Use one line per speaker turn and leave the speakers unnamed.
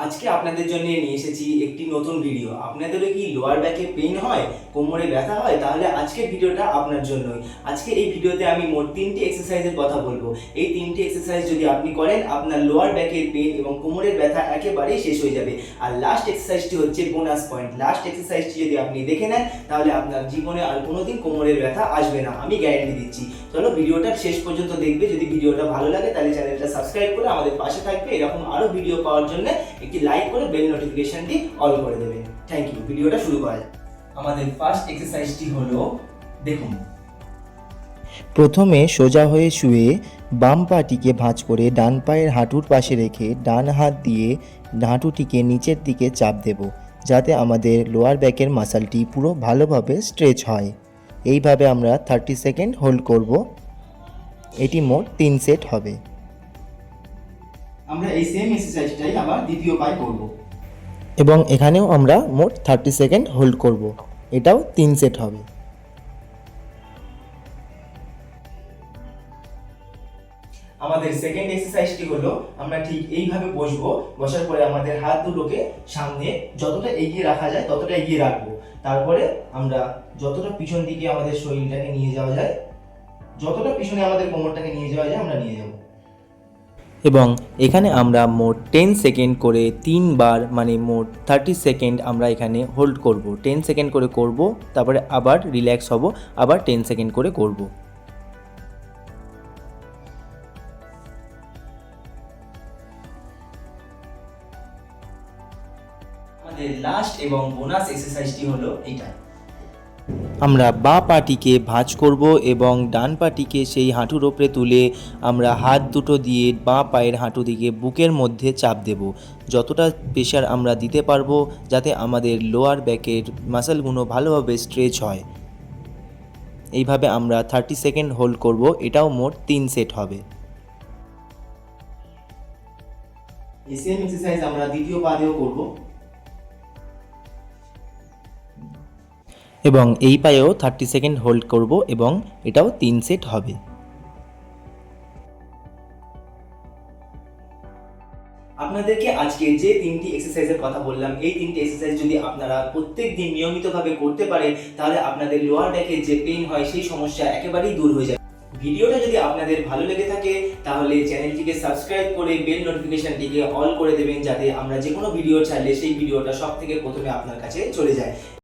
আজকে আপনাদের জন্য নিয়ে এসেছি একটি নতুন ভিডিও আপনাদেরও কি লোয়ার ব্যাকে পেইন হয়? কোমরে ব্যথা হয়, তাহলে আজকের ভিডিওটা আপনার জন্যই। আজকে এই ভিডিওতে আমি মোট তিনটি এক্সারসাইজের কথা বলব। এই তিনটি এক্সারসাইজ যদি আপনি করেন, আপনার লোয়ার ব্যাকের পেন এবং কোমরের ব্যথা একেবারেই শেষ হয়ে যাবে। আর লাস্ট এক্সারসাইজটি হচ্ছে বোনাস পয়েন্ট লাস্ট এক্সারসাইজটি যদি আপনি দেখে নেন, তাহলে আপনার জীবনে আর কোনোদিন কোমরের ব্যথা আসবে না। আমি গ্যারেন্টি দিচ্ছি। চলো ভিডিওটা শেষ পর্যন্ত দেখবে। যদি ভিডিওটা ভালো লাগে, তাহলে চ্যানেলটা সাবস্ক্রাইব করে আমাদের পাশে থাকবে। এরকম আরও ভিডিও পাওয়ার জন্য একটি লাইক করে বেল নোটিফিকেশনটি অল করে দেবে। থ্যাংক ইউ ভিডিওটা শুরু করা যাক। আমাদের ফার্স্ট এক্সারসাইজটি হলো দেখুন।
প্রথমে সোজা হয়ে শুয়ে বাম পাটিকে ভাঁজ করে ডান পায়ের হাঁটুর পাশে রেখে ডান হাত দিয়ে হাঁটুটিকে নিচের দিকে চাপ দেব যাতে আমাদের লোয়ার ব্যাকের মাসালটি পুরো ভালোভাবে স্ট্রেচ হয়। এইভাবে আমরা থার্টি সেকেন্ড হোল্ড করব। এটি মোট তিন সেট হবে।
আমরা এই সেম এক্সারসাইজটাই আবার দ্বিতীয় পায়ে করব।
এবং এখানেও আমরা মোট থার্টি সেকেন্ড হোল্ড করব। এটাও তিন সেট হবে।
আমাদের সেকেন্ড এক্সারসাইজটি হলো, আমরা ঠিক এইভাবে বসবো, বসার পরে আমাদের হাত দুটোকে সামনে যতটা এগিয়ে রাখা যায় ততটা এগিয়ে রাখব। তারপরে আমরা যতটা পিছন দিকে আমাদের শরীরটাকে নিয়ে যাওয়া যায়, যতটা পিছনে আমাদের কোমরটাকে নিয়ে যাওয়া যায় আমরা নিয়ে যাব।
এবং এখানে আমরা মোট টেন সেকেন্ড করে তিনবার মানে মোট থার্টি সেকেন্ড আমরা এখানে হোল্ড করব। টেন সেকেন্ড করে করব, তারপরে আবার রিল্যাক্স হব, আবার টেন সেকেন্ড করে করব।
লাস্ট এবং বোনাস এক্সারসাইজটি হলো এইটা।
আমরা বাঁ পাটিকে ভাঁজ করব এবং ডান পাটিকে সেই হাঁটুর ওপরে তুলে আমরা হাত দুটো দিয়ে বাঁ পায়ের হাঁটু দিকে বুকের মধ্যে চাপ দেব। যতটা প্রেশার আমরা দিতে পারব যাতে আমাদের লোয়ার ব্যাকের মাসেলগুলো ভালোভাবে স্ট্রেচ হয়। এইভাবে আমরা থার্টি সেকেন্ড হোল্ড করব, এটাও মোট তিন সেট হবে।
এই সেম এক্সারসাইজ আমরা দ্বিতীয় পা দিয়েও করব।
এবং এই পায়েও থার্টি সেকেন্ড হোল্ড করব এবং এটাও তিন সেট হবে।
আপনাদেরকে আজকে যে তিনটি এক্সারসাইজের কথা বললাম, এই তিনটি এক্সারসাইজ যদি আপনারা প্রত্যেক দিন নিয়মিতভাবে করতে পারেন, তাহলে আপনাদের লোয়ার ব্যাকের যে পেইন হয়, সেই সমস্যা একেবারেই দূর হয়ে যাবে। ভিডিওটা যদি আপনাদের ভালো লেগে থাকে, তাহলে চ্যানেলটিকে সাবস্ক্রাইব করে বেল নোটিফিকেশনটিকে অল করে দেবেন, যাতে আমরা যে কোনো ভিডিও ছাড়লে সেই ভিডিওটা সব থেকে প্রথমে আপনার কাছে চলে যায়।